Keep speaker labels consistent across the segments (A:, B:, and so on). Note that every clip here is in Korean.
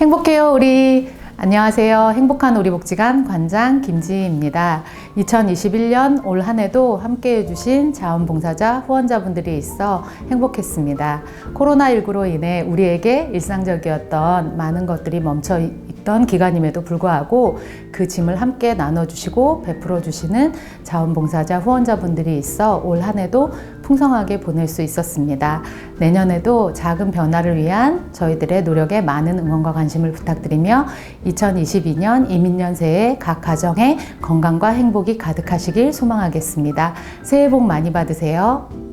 A: 행복해요 우리. 안녕하세요. 행복한 우리 복지관 관장 김지희입니다. 2021년 올 한 해도 함께 해주신 자원봉사자 후원자분들이 있어 행복했습니다. 코로나19로 인해 우리에게 일상적이었던 많은 것들이 멈춰 있던 기간임에도 불구하고 그 짐을 함께 나눠주시고 베풀어 주시는 자원봉사자 후원자분들이 있어 올 한 해도 풍성하게 보낼 수 있었습니다. 내년에도 작은 변화를 위한 저희들의 노력에 많은 응원과 관심을 부탁드리며 2022년 이민년 새해 각 가정에 건강과 행복이 가득하시길 소망하겠습니다. 새해 복 많이 받으세요.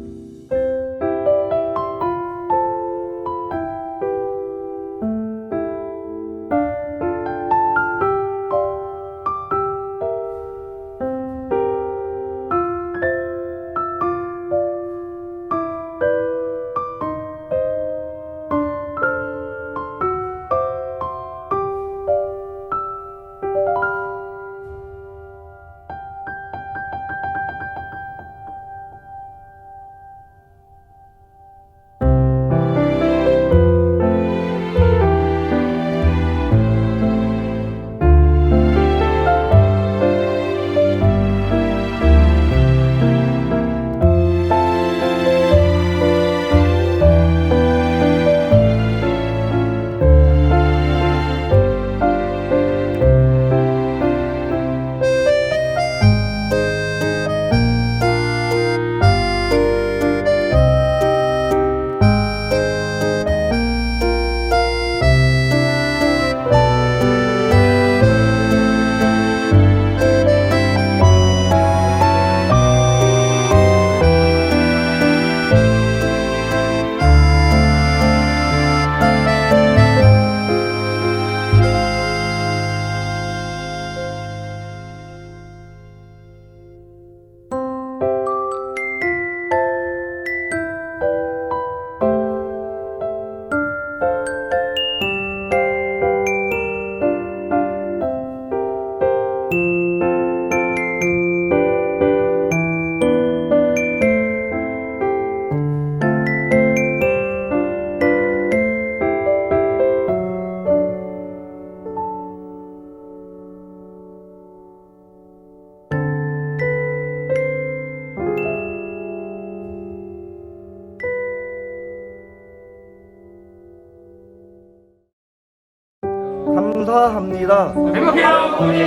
B: 감사합니다.
C: 행복해요, 어머니.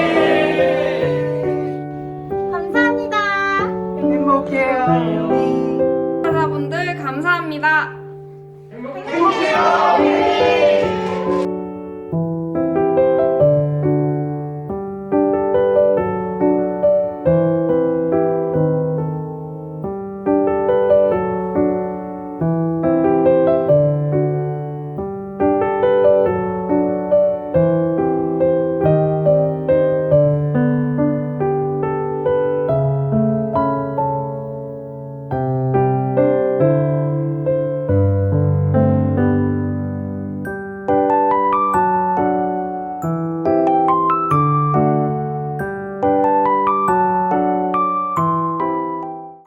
C: 감사합니다. 행복해요, 어머니. 여러분들 감사합니다. 행복해요, 어머니.